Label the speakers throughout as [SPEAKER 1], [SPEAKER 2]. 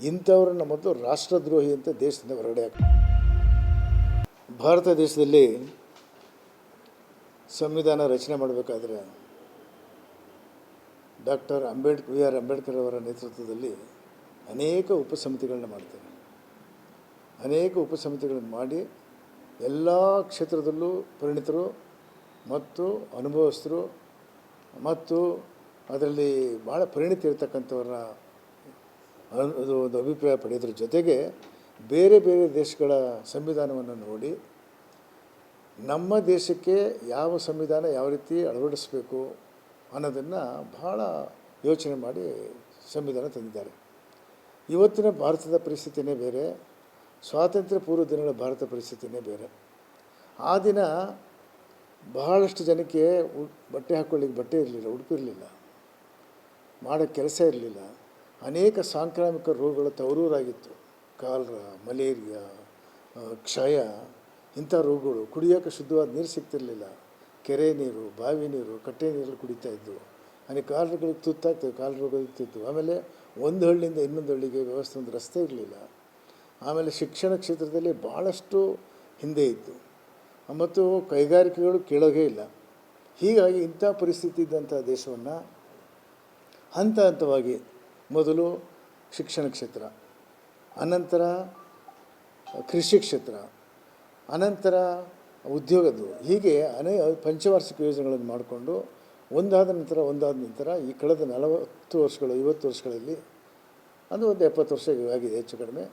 [SPEAKER 1] ಇಂಥವ್ರನ್ನ ಮೊದಲು ರಾಷ್ಟ್ರದ್ರೋಹಿ ಅಂತ ದೇಶದಿಂದ ಹೊರಗಡೆ ಭಾರತ ದೇಶದಲ್ಲಿ ಸಂವಿಧಾನ ರಚನೆ ಮಾಡಬೇಕಾದ್ರೆ doctor Ambedkar V R Ambedkar ಅವರ ನೇತೃತ್ವದಲ್ಲಿ ಅನೇಕ ಉಪಸಮಿತಿಗಳನ್ನ ಮಾಡ್ತಾರೆ. ಅನೇಕ ಉಪಸಮಿತಿಗಳನ್ನು ಮಾಡಿ ಎಲ್ಲ ಕ್ಷೇತ್ರದಲ್ಲೂ ಪರಿಣಿತರು ಮತ್ತು ಅನುಭವಸ್ಥರು ಮತ್ತು ಅದರಲ್ಲಿ ಭಾಳ ಪರಿಣಿತಿ ಇರತಕ್ಕಂಥವ್ರನ್ನ ಅದು ಒಂದು ಅಭಿಪ್ರಾಯ ಪಡೆಯೋದ್ರ ಜೊತೆಗೆ ಬೇರೆ ಬೇರೆ ದೇಶಗಳ ಸಂವಿಧಾನವನ್ನು ನೋಡಿ, ನಮ್ಮ ದೇಶಕ್ಕೆ ಯಾವ ಸಂವಿಧಾನ ಯಾವ ರೀತಿ ಅಳವಡಿಸಬೇಕು ಅನ್ನೋದನ್ನು ಬಹಳ ಯೋಚನೆ ಮಾಡಿ ಸಂವಿಧಾನ ತಂದಿದ್ದಾರೆ. ಇವತ್ತಿನ ಭಾರತದ ಪರಿಸ್ಥಿತಿನೇ ಬೇರೆ, ಸ್ವಾತಂತ್ರ್ಯ ಪೂರ್ವ ದಿನಗಳ ಭಾರತ ಪರಿಸ್ಥಿತಿನೇ ಬೇರೆ. ಆ ದಿನ ಬಹಳಷ್ಟು ಜನಕ್ಕೆ ಬಟ್ಟೆ ಹಾಕ್ಕೊಳ್ಳಿಕ್ಕೆ ಬಟ್ಟೆ ಇರಲಿಲ್ಲ ಉಡುಪಿರಲಿಲ್ಲ ಮಾಡೋ ಕೆಲಸ ಇರಲಿಲ್ಲ. ಅನೇಕ ಸಾಂಕ್ರಾಮಿಕ ರೋಗಗಳ ತವರೂರಾಗಿತ್ತು. ಕಾಲ್ರ, ಮಲೇರಿಯಾ ಕ್ಷಯ, ಇಂಥ ರೋಗಗಳು ಕುಡಿಯೋಕ್ಕೆ ಶುದ್ಧವಾದ ನೀರು ಸಿಗ್ತಿರಲಿಲ್ಲ. ಕೆರೆ ನೀರು, ಬಾವಿ ನೀರು, ಕಟ್ಟೆ ನೀರಲ್ಲಿ ಕುಡಿತಾ ಇದ್ವು. ಅನೇಕ ಕಾಲುಗಳಿಗೆ ತುತ್ತಾಗ್ತವೆ ಕಾಲು ರೋಗ ಇರ್ತಿತ್ತು ಆಮೇಲೆ ಒಂದು ಹಳ್ಳಿಯಿಂದ ಇನ್ನೊಂದು ಹಳ್ಳಿಗೆ ವ್ಯವಸ್ಥೆ ಒಂದು ರಸ್ತೆ ಇರಲಿಲ್ಲ. ಆಮೇಲೆ ಶಿಕ್ಷಣ ಕ್ಷೇತ್ರದಲ್ಲಿ ಭಾಳಷ್ಟು ಹಿಂದೆ ಇತ್ತು ಮತ್ತು ಕೈಗಾರಿಕೆಗಳು ಕೇಳೋಗೇ ಇಲ್ಲ. ಹೀಗಾಗಿ ಇಂಥ ಪರಿಸ್ಥಿತಿ ಇದ್ದಂಥ ದೇಶವನ್ನು ಹಂತ ಹಂತವಾಗಿ ಮೊದಲು ಶಿಕ್ಷಣ ಕ್ಷೇತ್ರ, ಅನಂತರ ಕೃಷಿ ಕ್ಷೇತ್ರ, ಅನಂತರ ಉದ್ಯೋಗದ್ದು. ಹೀಗೆ ಅನೇಕ ಪಂಚವಾರ್ಷಿಕ ಯೋಜನೆಗಳನ್ನು ಮಾಡಿಕೊಂಡು ಒಂದಾದ ನಂತರ ಒಂದಾದ ನಂತರ ಈ ಕಳೆದ ನಲವತ್ತು ವರ್ಷಗಳು, ಐವತ್ತು ವರ್ಷಗಳಲ್ಲಿ ಅದು ಒಂದು ಎಪ್ಪತ್ತು ವರ್ಷ ಆಗಿದೆ ಹೆಚ್ಚು ಕಡಿಮೆ.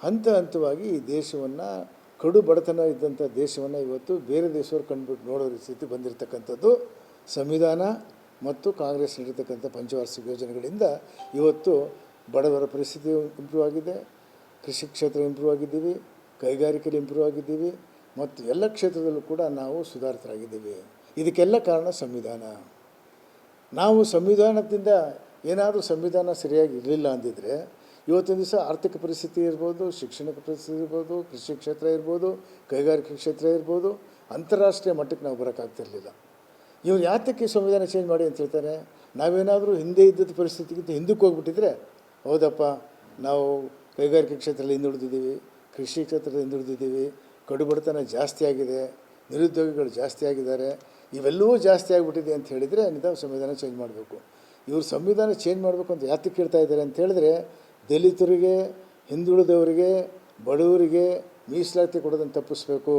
[SPEAKER 1] ಹಂತ ಹಂತವಾಗಿ ಈ ದೇಶವನ್ನು, ಕಡು ಬಡತನ ಇದ್ದಂಥ ದೇಶವನ್ನು ಇವತ್ತು ಬೇರೆ ದೇಶವ್ರು ಕಂಡುಬಿಟ್ಟು ನೋಡೋ ಸ್ಥಿತಿ ಬಂದಿರತಕ್ಕಂಥದ್ದು ಸಂವಿಧಾನ ಮತ್ತು ಕಾಂಗ್ರೆಸ್ ನೀಡಿರ್ತಕ್ಕಂಥ ಪಂಚವಾರ್ಷಿಕ ಯೋಜನೆಗಳಿಂದ ಇವತ್ತು ಬಡವರ ಪರಿಸ್ಥಿತಿ ಇಂಪ್ರೂವ್ ಆಗಿದೆ. ಕೃಷಿ ಕ್ಷೇತ್ರ ಇಂಪ್ರೂವ್ ಆಗಿದ್ದೀವಿ. ಕೈಗಾರಿಕೆಯಲ್ಲಿ ಇಂಪ್ರೂವ್ ಆಗಿದ್ದೀವಿ. ಮತ್ತು ಎಲ್ಲ ಕ್ಷೇತ್ರದಲ್ಲೂ ಕೂಡ ನಾವು ಸುಧಾರಿತರಾಗಿದ್ದೀವಿ. ಇದಕ್ಕೆಲ್ಲ ಕಾರಣ ಸಂವಿಧಾನ. ನಾವು ಸಂವಿಧಾನದಿಂದ ಏನಾದರೂ ಸಂವಿಧಾನ ಸರಿಯಾಗಿ ಇರಲಿಲ್ಲ ಅಂದಿದ್ದರೆ ಇವತ್ತಿನ ದಿವಸ ಆರ್ಥಿಕ ಪರಿಸ್ಥಿತಿ ಇರ್ಬೋದು ಶಿಕ್ಷಣಕ್ಕೆ ಪರಿಸ್ಥಿತಿ ಇರ್ಬೋದು, ಕೃಷಿ ಕ್ಷೇತ್ರ ಇರ್ಬೋದು, ಕೈಗಾರಿಕೆ ಕ್ಷೇತ್ರ ಇರ್ಬೋದು, ಅಂತಾರಾಷ್ಟ್ರೀಯ ಮಟ್ಟಕ್ಕೆ ನಾವು ಬರೋಕ್ಕಾಗ್ತಿರ್ಲಿಲ್ಲ. ಇವ್ರು ಯಾತಕ್ಕೆ ಸಂವಿಧಾನ ಚೇಂಜ್ ಮಾಡಿ ಅಂತ ಹೇಳ್ತಾರೆ? ನಾವೇನಾದರೂ ಹಿಂದೆ ಇದ್ದಿದ್ದ ಪರಿಸ್ಥಿತಿಗಿಂತ ಹಿಂದಕ್ಕೆ ಹೋಗ್ಬಿಟ್ಟಿದ್ರೆ, ಹೌದಪ್ಪ, ನಾವು ಕೈಗಾರಿಕೆ ಕ್ಷೇತ್ರದಲ್ಲಿ ಹಿಂದುಳಿದಿದ್ದೀವಿ ಕೃಷಿ ಕ್ಷೇತ್ರದಲ್ಲಿ ಹಿಂದುಳಿದಿದ್ದೀವಿ ಕಡುಬಡತನ ಜಾಸ್ತಿ ಆಗಿದೆ, ನಿರುದ್ಯೋಗಿಗಳು ಜಾಸ್ತಿ ಆಗಿದ್ದಾರೆ, ಇವೆಲ್ಲವೂ ಜಾಸ್ತಿ ಆಗಿಬಿಟ್ಟಿದೆ ಅಂತ ಹೇಳಿದರೆ ನಿಧಾನ ಸಂವಿಧಾನ ಚೇಂಜ್ ಮಾಡಬೇಕು. ಇವರು ಸಂವಿಧಾನ ಚೇಂಜ್ ಮಾಡಬೇಕು ಅಂತ ಯಾತಕ್ಕೆ ಕೇಳ್ತಾ ಇದ್ದಾರೆ ಅಂತ ಹೇಳಿದ್ರೆ, ದಲಿತರಿಗೆ, ಹಿಂದುಳಿದವರಿಗೆ, ಬಡವರಿಗೆ ಮೀಸಲಾತಿ ಕೊಡೋದನ್ನು ತಪ್ಪಿಸ್ಬೇಕು.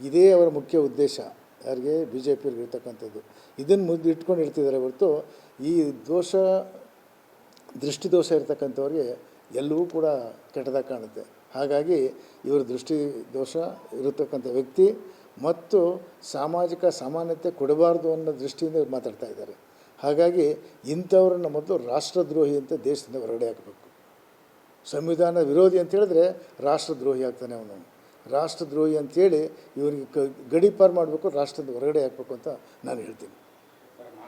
[SPEAKER 1] ಇದೇ ಅವರ ಮುಖ್ಯ ಉದ್ದೇಶ. ಯಾರಿಗೆ ಬಿ ಜೆ ಪಿಯಲ್ಲಿ ಇರ್ತಕ್ಕಂಥದ್ದು. ಇದನ್ನು ಮುಂದೆ ಇಟ್ಕೊಂಡು ಇರ್ತಿದ್ದಾರೆ ಹೊರತು ಈ ದೋಷ, ದೃಷ್ಟಿದೋಷ ಇರ್ತಕ್ಕಂಥವ್ರಿಗೆ ಎಲ್ಲವೂ ಕೂಡ ಕೆಟ್ಟದಾಗ ಕಾಣುತ್ತೆ. ಹಾಗಾಗಿ ಇವರ ದೃಷ್ಟಿ ದೋಷ ಇರತಕ್ಕಂಥ ವ್ಯಕ್ತಿ ಮತ್ತು ಸಾಮಾಜಿಕ ಸಮಾನತೆ ಕೊಡಬಾರ್ದು ಅನ್ನೋ ದೃಷ್ಟಿಯಿಂದ ಮಾತಾಡ್ತಾ ಇದ್ದಾರೆ. ಹಾಗಾಗಿ ಇಂಥವ್ರನ್ನ ಮೊದಲು ರಾಷ್ಟ್ರದ್ರೋಹಿ ಅಂತ ದೇಶದಿಂದ ಹೊರಗಡೆ ಹಾಕಬೇಕು. ಸಂವಿಧಾನ ವಿರೋಧಿ ಅಂತ ಹೇಳಿದ್ರೆ ರಾಷ್ಟ್ರದ್ರೋಹಿ ಆಗ್ತಾನೆ ಅವನು. ರಾಷ್ಟ್ರದ್ರೋಹಿ ಅಂತೇಳಿ ಇವರಿಗೆ ಕ ಗಡೀಪಾರು ಮಾಡಬೇಕು ರಾಷ್ಟ್ರದ ಹೊರಗಡೆ ಹಾಕಬೇಕು ಅಂತ ನಾನು ಹೇಳ್ತೀನಿ.